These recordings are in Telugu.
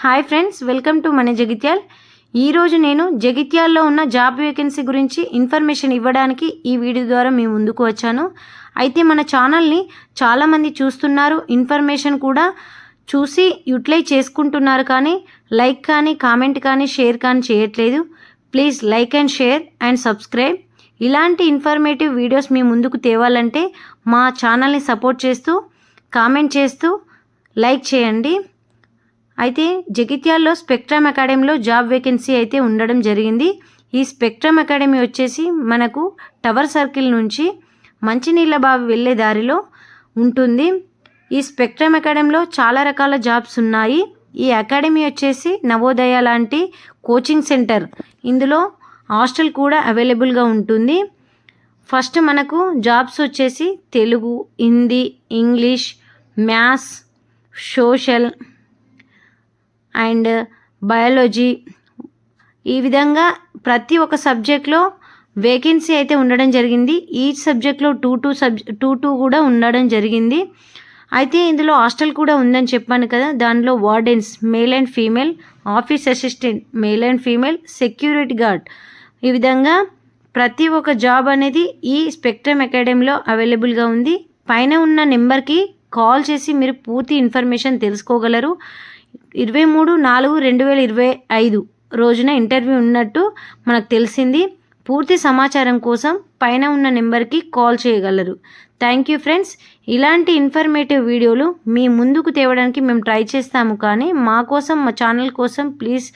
హాయ్ ఫ్రెండ్స్ వెల్కమ్ టు మన జగిత్యాల్. ఈరోజు నేను జగిత్యాల్లో ఉన్న జాబ్ వేకెన్సీ గురించి ఇన్ఫర్మేషన్ ఇవ్వడానికి ఈ వీడియో ద్వారా మీ ముందుకు వచ్చాను. అయితే మన ఛానల్ని చాలామంది చూస్తున్నారు ఇన్ఫర్మేషన్ కూడా చూసి యూటిలైజ్ చేసుకుంటున్నారు కానీ లైక్ కానీ కామెంట్ కానీ షేర్ కానీ చేయట్లేదు. Please like and share and subscribe. ఇలాంటి ఇన్ఫర్మేటివ్ వీడియోస్ మీ ముందుకు తేవాలంటే మా ఛానల్ని సపోర్ట్ చేస్తూ కామెంట్ చేస్తూ లైక్ చేయండి. అయితే జగిత్యాల్లో స్పెక్ట్రమ్ అకాడమీలో జాబ్ వేకెన్సీ అయితే ఉండడం జరిగింది. ఈ స్పెక్ట్రమ్ అకాడమీ వచ్చేసి మనకు టవర్ సర్కిల్ నుంచి మంచినీళ్ళ బావి వెళ్ళే దారిలో ఉంటుంది. ఈ స్పెక్ట్రమ్ అకాడమీలో చాలా రకాల జాబ్స్ ఉన్నాయి. ఈ అకాడమీ వచ్చేసి నవోదయ లాంటి కోచింగ్ సెంటర్. ఇందులో హాస్టల్ కూడా అవైలబుల్గా ఉంటుంది. ఫస్ట్ మనకు జాబ్స్ వచ్చేసి Telugu Hindi English maths social and biology. ఈ విధంగా ప్రతి ఒక్క సబ్జెక్ట్లో వేకెన్సీ అయితే ఉండడం జరిగింది. ఈ సబ్జెక్ట్లో two two sub two two కూడా ఉండడం జరిగింది. అయితే ఇందులో హాస్టల్ కూడా ఉందని చెప్పాను కదా. దానిలో wardens male and female office assistant male and female security guard. ఈ విధంగా ప్రతి ఒక్క జాబ్ అనేది ఈ స్పెక్ట్రమ్ అకాడమీలో అవైలబుల్గా ఉంది. పైన ఉన్న నెంబర్కి కాల్ చేసి మీరు పూర్తి ఇన్ఫర్మేషన్ తెలుసుకోగలరు. ఇరవై మూడు నాలుగు రెండు వేల ఇరవై ఐదు రోజున ఇంటర్వ్యూ ఉన్నట్టు మనకు తెలిసింది. పూర్తి సమాచారం కోసం పైన ఉన్న నెంబర్కి కాల్ చేయగలరు. Thank you friends. ఇలాంటి ఇన్ఫర్మేటివ్ వీడియోలు మీ ముందుకు తేవడానికి మేము ట్రై చేస్తాము కానీ మా కోసం మా ఛానల్ కోసం please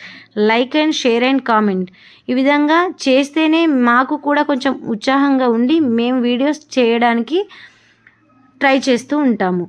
like and share and comment. ఈ విధంగా చేస్తేనే మాకు కూడా కొంచెం ఉత్సాహంగా ఉండి మేము వీడియోస్ చేయడానికి ట్రై చేస్తూ ఉంటాము.